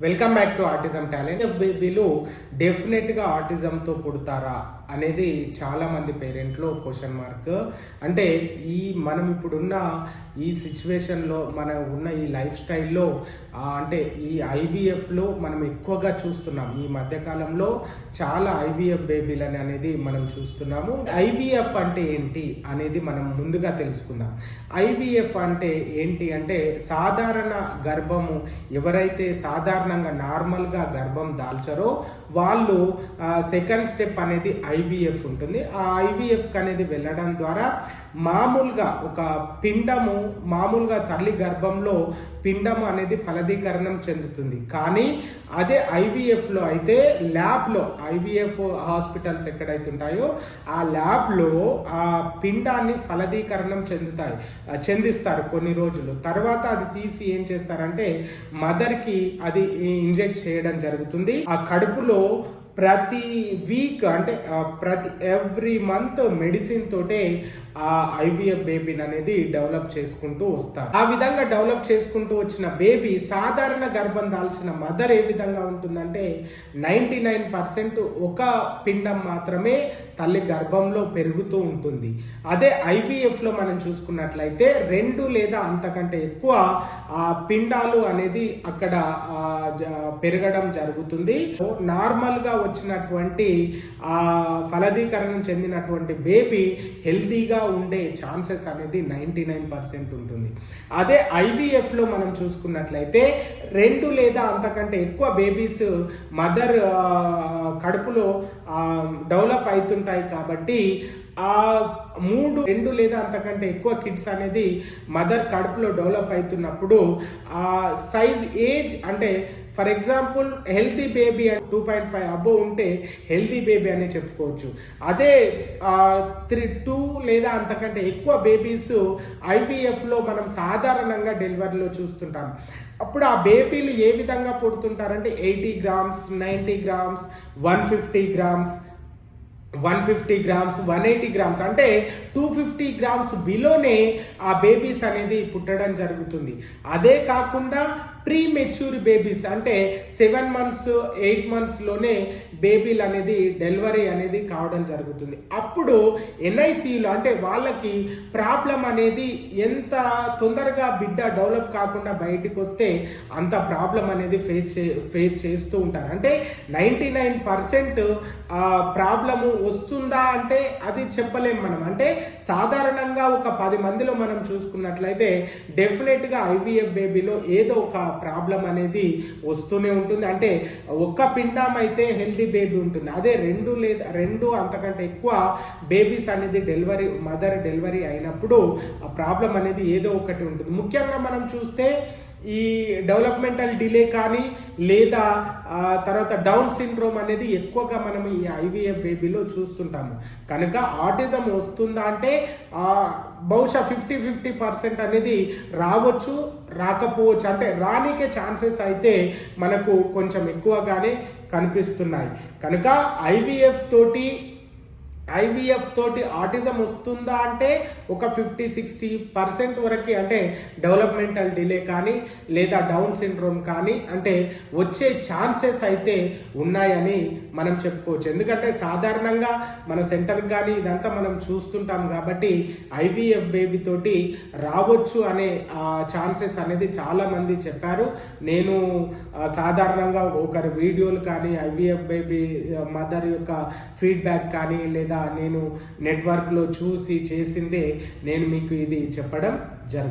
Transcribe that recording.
Welcome back to autism talent బేబీలు డెఫినెట్గా ఆటిజంతో పుడతారా అనేది చాలామంది పేరెంట్లో క్వశ్చన్ మార్క్ అంటే ఈ మనం ఇప్పుడున్న ఈ సిచ్యువేషన్లో మన ఉన్న ఈ లైఫ్ స్టైల్లో అంటే ఈ ఐవీఎఫ్లో మనం ఎక్కువగా చూస్తున్నాం. ఈ మధ్యకాలంలో చాలా ఐవీఎఫ్ బేబీలని అనేది మనం చూస్తున్నాము. ఐవీఎఫ్ అంటే ఏంటి అనేది మనం ముందుగా తెలుసుకుందాం. ఐవీఎఫ్ అంటే ఏంటి అంటే సాధారణ గర్భము ఎవరైతే సాధారణ సాధారణంగా నార్మల్గా గర్భం దాల్చరో వాళ్ళు సెకండ్ స్టెప్ అనేది ఐవీఎఫ్ ఉంటుంది. ఆ ఐవీఎఫ్ అనేది వెళ్ళడం ద్వారా మామూలుగా ఒక పిండము మామూలుగా తల్లి గర్భంలో పిండము అనేది ఫలదీకరణం చెందుతుంది. కానీ అదే ఐవీఎఫ్లో అయితే ల్యాబ్లో ఐవీఎఫ్ హాస్పిటల్స్ ఎక్కడైతే ఉంటాయో ఆ ల్యాబ్లో ఆ పిండాన్ని ఫలదీకరణం చెందుతాయి చెందిస్తారు కొన్ని రోజులు. తర్వాత అది తీసి ఏం చేస్తారంటే మదర్కి అది ఇంజెక్ట్ చేయడం జరుగుతుంది. ఆ కడుపులో ప్రతి వీక్ అంటే ప్రతి ఎవ్రీ మంత్ మెడిసిన్ తోటే ఆ ఐవీఎఫ్ బేబీని అనేది డెవలప్ చేసుకుంటూ వస్తారు ఆ విధంగా డెవలప్ చేసుకుంటూ వచ్చిన బేబీ సాధారణ గర్భం దాల్చిన మదర్ ఏ విధంగా ఉంటుందంటే నైంటీ నైన్ పర్సెంట్ ఒక పిండం మాత్రమే తల్లి గర్భంలో పెరుగుతూ ఉంటుంది. అదే ఐవీఎఫ్లో మనం చూసుకున్నట్లయితే రెండు లేదా అంతకంటే ఎక్కువ ఆ పిండాలు అనేది అక్కడ పెరగడం జరుగుతుంది. నార్మల్గా వచ్చినటువంటి ఆ ఫలదీకరణం చెందినటువంటి బేబీ హెల్తీగా ఉండే ఛాన్సెస్ అనేది నైంటీ నైన్ పర్సెంట్ ఉంటుంది. అదే ఐవీఎఫ్లో మనం చూసుకున్నట్లయితే రెండు లేదా అంతకంటే ఎక్కువ బేబీస్ మదర్ కడుపులో డెవలప్ అవుతుంటాయి కాబట్టి ఆ మూడు రెండు లేదా అంతకంటే ఎక్కువ కిడ్స్ అనేది మదర్ కడుపులో డెవలప్ అవుతున్నప్పుడు ఆ సైజ్ ఏజ్ అంటే for example healthy baby two point five అబో ఉంటే హెల్తీ బేబీ అనే చెప్పుకోవచ్చు. అదే త్రీ టూ లేదా అంతకంటే ఎక్కువ బేబీస్ ఐవీఎఫ్లో మనం సాధారణంగా డెలివరీలో చూస్తుంటాం. అప్పుడు ఆ బేబీలు ఏ విధంగా పుడుతుంటారంటే eighty grams ninety grams one fifty grams one fifty grams one eighty grams అంటే టూ ఫిఫ్టీ గ్రామ్స్ బిలోనే ఆ బేబీస్ అనేది పుట్టడం జరుగుతుంది. అదే కాకుండా ప్రీ మెచ్యూర్ బేబీస్ అంటే సెవెన్ మంత్స్ ఎయిట్ మంత్స్లోనే బేబీలు అనేది డెలివరీ అనేది కావడం జరుగుతుంది. అప్పుడు ఎన్ఐసిలో అంటే వాళ్ళకి ప్రాబ్లం అనేది ఎంత తొందరగా బిడ్డ డెవలప్ కాకుండా బయటికి వస్తే అంత ప్రాబ్లం అనేది ఫేస్ చే ఫేస్ చేస్తూ ఉంటారు. అంటే నైంటీ నైన్ పర్సెంట్ ప్రాబ్లము వస్తుందా అంటే అది చెప్పలేం మనం. అంటే సాధారణంగా ఒక పది మందిలో మనం చూసుకున్నట్లయితే డెఫినెట్గా ఐవీఎఫ్ బేబీలో ఏదో ఒక ప్రాబ్లం అనేది వస్తూనే ఉంటుంది. అంటే ఒక్క పిండం అయితే హెల్దీ బేబీ ఉంటుంది. అదే రెండు లేదా రెండు అంతకంటే ఎక్కువ బేబీస్ అనేది డెలివరీ మదర్ డెలివరీ అయినప్పుడు ఆ ప్రాబ్లం అనేది ఏదో ఒకటి ఉంటుంది. ముఖ్యంగా మనం చూస్తే ఈ డెవలప్మెంటల్ డిలే కానీ లేదా తర్వాత డౌన్ సిండ్రోమ్ అనేది ఎక్కువగా మనం ఈ ఐవీఎఫ్ బేబీలో చూస్తుంటాము. కనుక ఆటిజం వస్తుందా అంటే బహుశా ఫిఫ్టీ ఫిఫ్టీ పర్సెంట్ అనేది రావచ్చు రాకపోవచ్చు. అంటే రానికే ఛాన్సెస్ అయితే మనకు కొంచెం ఎక్కువగానే కనిపిస్తున్నాయి. కనుక ఐవీఎఫ్ తోటి ఐవీఎఫ్ తోటి ఆటిజం వస్తుందా అంటే ఒక ఫిఫ్టీ సిక్స్టీ పర్సెంట్ వరకు అంటే డెవలప్మెంటల్ డిలే కానీ లేదా డౌన్ సిండ్రోమ్ కానీ అంటే వచ్చే ఛాన్సెస్ అయితే ఉన్నాయని మనం చెప్పుకోవచ్చు. ఎందుకంటే సాధారణంగా మన సెంటర్ కానీ ఇదంతా మనం చూస్తుంటాం కాబట్టి ఐవీఎఫ్ బేబీ తోటి రావచ్చు అనే ఛాన్సెస్ అనేది చాలామంది చెప్పారు. నేను సాధారణంగా ఒకరి వీడియోలు కానీ ఐవీఎఫ్ బేబీ మదర్ యొక్క ఫీడ్బ్యాక్ కానీ లేదా నేను నెట్వర్క్లో చూసి చేసిందే నేను మీకు ఇది చెప్పడం జరుగుతుంది